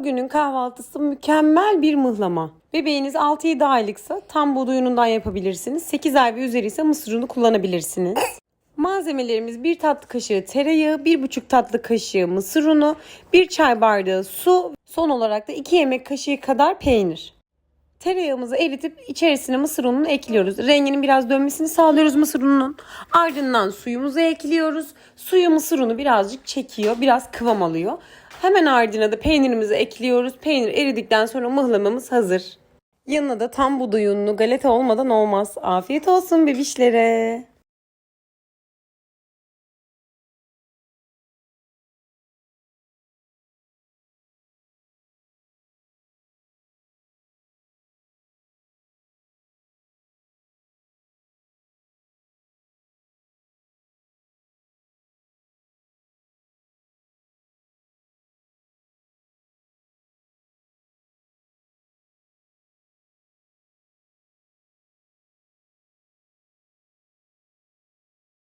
Bugünün kahvaltısı mükemmel bir mıhlama. Bebeğiniz 6-7 aylıksa tam buğday unundan yapabilirsiniz. 8 ay ve üzeri ise mısır unu kullanabilirsiniz. Malzemelerimiz 1 tatlı kaşığı tereyağı, 1,5 tatlı kaşığı mısır unu, 1 çay bardağı su, son olarak da 2 yemek kaşığı kadar peynir. Tereyağımızı eritip içerisine mısır ununu ekliyoruz. Renginin biraz dönmesini sağlıyoruz mısır ununun. Ardından suyumuzu ekliyoruz. Suyu mısır unu birazcık çekiyor. Biraz kıvam alıyor. Hemen ardına da peynirimizi ekliyoruz. Peynir eridikten sonra mıhlamamız hazır. Yanına da tam buğday ununu galeta olmadan olmaz. Afiyet olsun bebişlere.